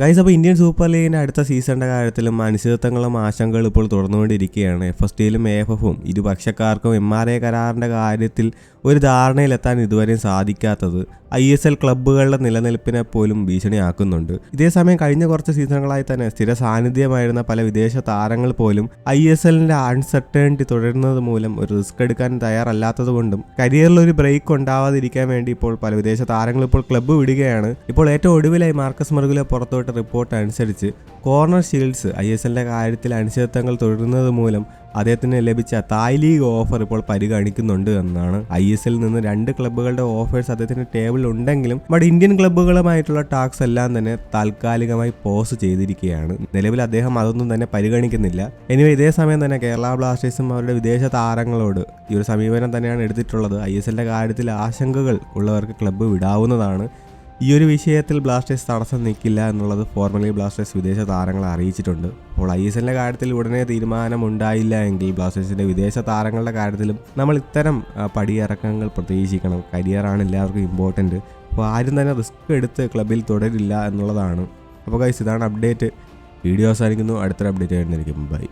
Guys അപ്പോൾ Indian super ലീഗിന്റെ അടുത്ത സീസണിന്റെ കാര്യത്തിലും അനിശ്ചിതത്വങ്ങളും ആശങ്കകളും ഇപ്പോൾ തുടർന്നുകൊണ്ടിരിക്കുകയാണ്. എഫ് എസ് ടിയിലും എ എഫ് എഫും ഇരുപക്ഷക്കാർക്കും എം ആർ എ കരാറിന്റെ കാര്യത്തിൽ ഒരു ധാരണയിലെത്താൻ ഇതുവരെയും സാധിക്കാത്തത് ഐ എസ് എൽ ക്ലബ്ബുകളുടെ നിലനിൽപ്പിനെ പോലും ഭീഷണിയാക്കുന്നുണ്ട്. ഇതേസമയം കഴിഞ്ഞ കുറച്ച് സീസണുകളായി തന്നെ സ്ഥിര സാന്നിധ്യമായിരുന്ന പല വിദേശ താരങ്ങൾ പോലും ഐ എസ് എല്ലിന്റെ അൺസർട്ടേണിറ്റി തുടരുന്നത് മൂലം ഒരു റിസ്ക് എടുക്കാൻ തയ്യാറല്ലാത്തത് കൊണ്ടും കരിയറിൽ ഒരു ബ്രേക്ക് ഉണ്ടാവാതിരിക്കാൻ വേണ്ടി ഇപ്പോൾ പല വിദേശ താരങ്ങൾ ഇപ്പോൾ ക്ലബ്ബ് വിടുകയാണ്. ഇപ്പോൾ ഏറ്റവും ഒടുവിലായി മാർക്കസ് മർഗുലെ പുറത്തോട്ട് റിപ്പോർട്ട് അനുസരിച്ച് കോർണർ ഷീൽഡ്സ് ഐ എസ് എല്ലിന്റെ കാര്യത്തിൽ അനിശ്ചിതത്വങ്ങൾ തുടരുന്നത് മൂലം അദ്ദേഹത്തിന് ലഭിച്ച തായ് ലീഗ് ഓഫർ ഇപ്പോൾ പരിഗണിക്കുന്നുണ്ട് എന്നാണ്. ഐ എസ് എല്ലിൽ നിന്ന് രണ്ട് ക്ലബ്ബുകളുടെ ഓഫേഴ്സ് അദ്ദേഹത്തിന് ടേബിളിൽ ഉണ്ടെങ്കിലും ബട്ട് ഇന്ത്യൻ ക്ലബ്ബുകളുമായിട്ടുള്ള ടാക്സ് എല്ലാം തന്നെ താൽക്കാലികമായി പോസ് ചെയ്തിരിക്കുകയാണ്. നിലവിൽ അദ്ദേഹം അതൊന്നും തന്നെ പരിഗണിക്കുന്നില്ല. എനിവേ ഇതേ സമയം തന്നെ കേരള ബ്ലാസ്റ്റേഴ്സും അവരുടെ വിദേശ താരങ്ങളോട് ഈ ഒരു സമീപനം തന്നെയാണ് എടുത്തിട്ടുള്ളത്. ഐ എസ് എല്ലിന്റെ കാര്യത്തിൽ ആശങ്കകൾ ഉള്ളവർക്ക് ക്ലബ്ബ് വിടാവുന്നതാണ്. ഈ ഒരു വിഷയത്തിൽ ബ്ലാസ്റ്റേഴ്സ് തടസ്സം നിൽക്കില്ല എന്നുള്ളത് ഫോർമലി ബ്ലാസ്റ്റേഴ്സ് വിദേശ താരങ്ങളെ അറിയിച്ചിട്ടുണ്ട്. അപ്പോൾ ഐ എസ് എല്ലിന്റെ കാര്യത്തിൽ ഉടനെ തീരുമാനം ഉണ്ടായില്ല എങ്കിൽ ബ്ലാസ്റ്റേഴ്സിന്റെ വിദേശ താരങ്ങളുടെ കാര്യത്തിലും നമ്മൾ ഇത്തരം പടിയിറക്കങ്ങൾ പ്രതീക്ഷിക്കണം. കരിയറാണ് എല്ലാവർക്കും ഇമ്പോർട്ടന്റ് അപ്പോൾ ആരും തന്നെ റിസ്ക് എടുത്ത് ക്ലബിൽ തുടരില്ല എന്നുള്ളതാണ്. അപ്പോൾ കൈസ് ഇതാണ് അപ്ഡേറ്റ്. വീഡിയോ അവസാനിക്കുന്നു. അടുത്തൊരു അപ്ഡേറ്റ് ആയിരുന്നിരിക്കും ബൈ